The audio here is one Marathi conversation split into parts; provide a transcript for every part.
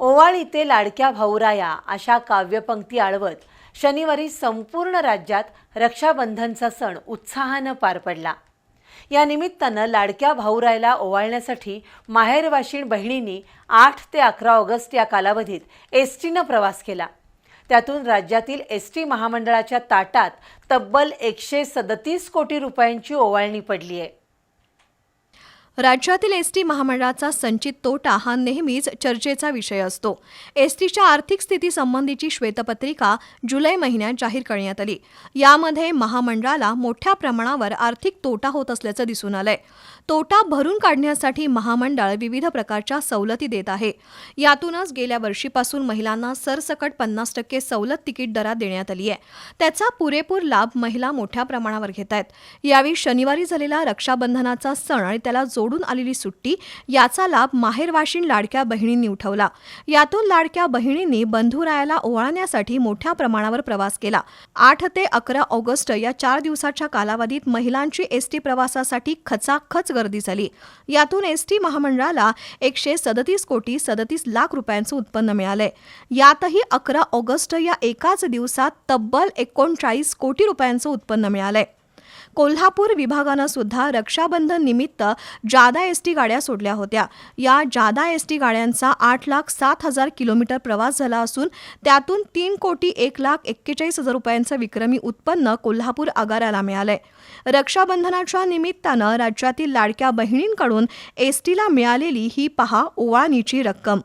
ओवाळी ते लाडक्या भाऊराया अशा काव्यपंक्ती आळवत शनिवारी संपूर्ण राज्यात रक्षाबंधनचा सण उत्साहानं पार पडला. या निमित्तानं लाडक्या भाऊरायला ओवाळण्यासाठी माहेरवाशीण बहिणींनी आठ ते अकरा ऑगस्ट या कालावधीत एस टीनं प्रवास केला. त्यातून राज्यातील एस टी महामंडळाच्या ताटात तब्बल एकशे सदतीस कोटी रुपयांची ओवाळणी पडली आहे राज्यातील एस टी महामंडळाचा संचित तोटा हा नेहमीच चर्चेचा विषय असतो. एस टीच्या आर्थिक स्थितीसंबंधीची श्वेतपत्रिका जुलै महिन्यात जाहीर करण्यात आली. यामध्ये महामंडळाला मोठ्या प्रमाणावर आर्थिक तोटा होत असल्याचं दिसून आलंय. तोटा भरून काढण्यासाठी महामंडळ विविध प्रकारच्या सवलती देत आहे. यातूनच गेल्या वर्षीपासून महिलांना सरसकट पन्नास टक्के सवलत तिकीट दरात देण्यात आली आहे त्याचा पुरेपूर लाभ महिला मोठ्या प्रमाणावर घेत आहेत यावेळी शनिवारी झालेला रक्षाबंधनाचा सण आणि त्याला जोडून आलेली सुट्टी याचा लाभ माहेरवाशीण लाडक्या बहिणींनी उठवला. यातून लाडक्या बहिणींनी बंधुरायाला ओवाळण्यासाठी मोठ्या प्रमाणावर प्रवास केला. आठ ते अकरा ऑगस्ट या चार दिवसाच्या कालावधीत महिलांची एसटी प्रवासासाठी खचाखच गर्दी झाली. यातून एसटी महामंडळाला एकशे सदतीस कोटी सदतीस लाख रुपयांचं उत्पन्न मिळालंय यातही अकरा ऑगस्ट या एकाच दिवसात तब्बल एकोणचाळीस कोटी रुपयांचं उत्पन्न मिळालंय कोल्हापूर विभागानं सुद्धा रक्षाबंधन निमित्त जादा एस टी गाड्या सोडल्या होत्या. या जादा एस टी गाड्यांचा आठ लाख सात हजार किलोमीटर प्रवास झाला असून त्यातून तीन कोटी एक लाख एक्केचाळीस हजार रुपयांचं विक्रमी उत्पन्न कोल्हापूर आगाराला मिळालंय. रक्षाबंधनाच्या निमित्तानं राज्यातील लाडक्या बहिणींकडून एस टीला मिळालेली ही पहा ओवाळणीची रक्कम.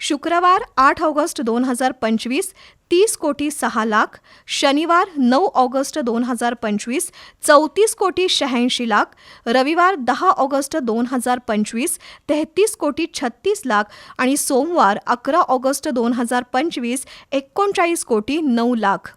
शुक्रवार आठ ऑगस्ट दोन हजार पंचवीस तीस कोटी सहा लाख. शनिवार नऊ ऑगस्ट दोन हजार पंचवीस चौतीस कोटी शहाऐंशी लाख. रविवार दहा ऑगस्ट दोन हजार पंचवीस तेहतीस कोटी छत्तीस लाख. आणि सोमवार अकरा ऑगस्ट दोन हजार पंचवीस एकोणचाळीस कोटी नऊ लाख.